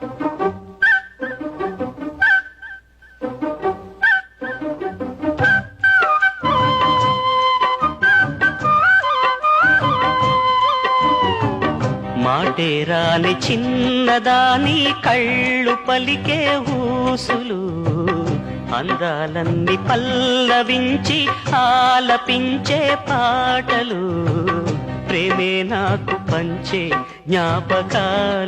మాటే రాని చిన్నదాని కళ్ళు పలికే ఊసులు. అందాలన్నీ పల్లవించి ఆలపించే పాటలు. ప్రేమే నాకు పంచే జ్ఞాపకాలు.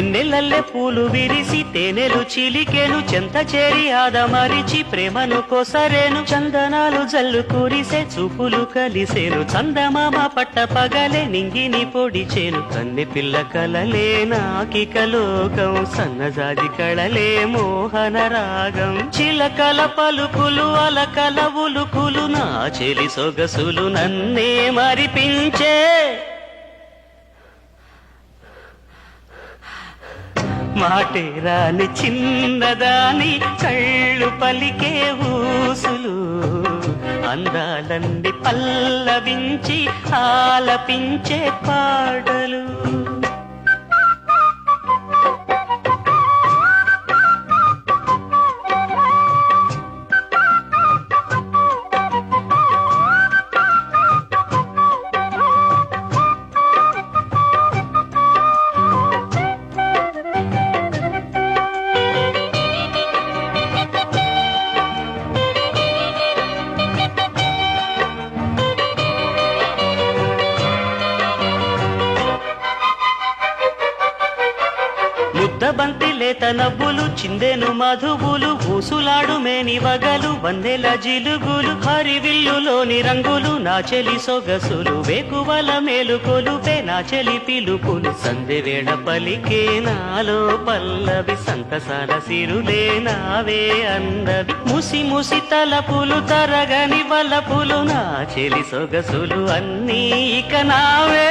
వెన్నెలల్లె పూలు విరిసి తేనెలు చిలికెను చెంత చేరి ఆదమరిచి ప్రేమను కోసరేను. చందనాలు జల్లు కురిసే చూపులు కలిసేను. చందమామ పట్ట పగలే నింగిని పొడిచేను కన్నె పిల్ల కలలే నాకిక లోకం సన్నజాజి కళలే మోహన రాగం. చిలకల పలుకులు అలకల ఉలుకులు నా చెలి సొగసులు నన్నే మరిపించే మాటే రాని చిన్నదాని కళ్ళు పలికే ఊసులు అందాలన్నీ పల్లవించి ఆలపించే పాటలు. ముద్దబంతి లేత నవ్వులు చిందెను మధువులు ఊసులాడు మేని వగలు వందెల జిలుగులు హరివిల్లులోని రంగులు నా చెలి సొగసులు వేకువల మేలు కొలుపే నా చెలి పిలుపులు సందెవేళ పలికే నాలో పల్లవి సంతసాల సిరులే నావే అందవి. ముసి ముసి తలపులు తరగని వలపులు నా చెలి సొగసులు అన్నీ ఇక నావే.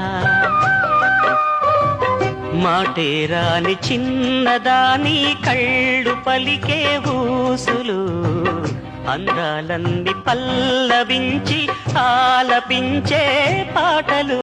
మాటే రాని చిన్నదాని కళ్ళు పలికే ఊసులు. అందాలన్నీ పల్లవించి ఆలపించే పాటలు.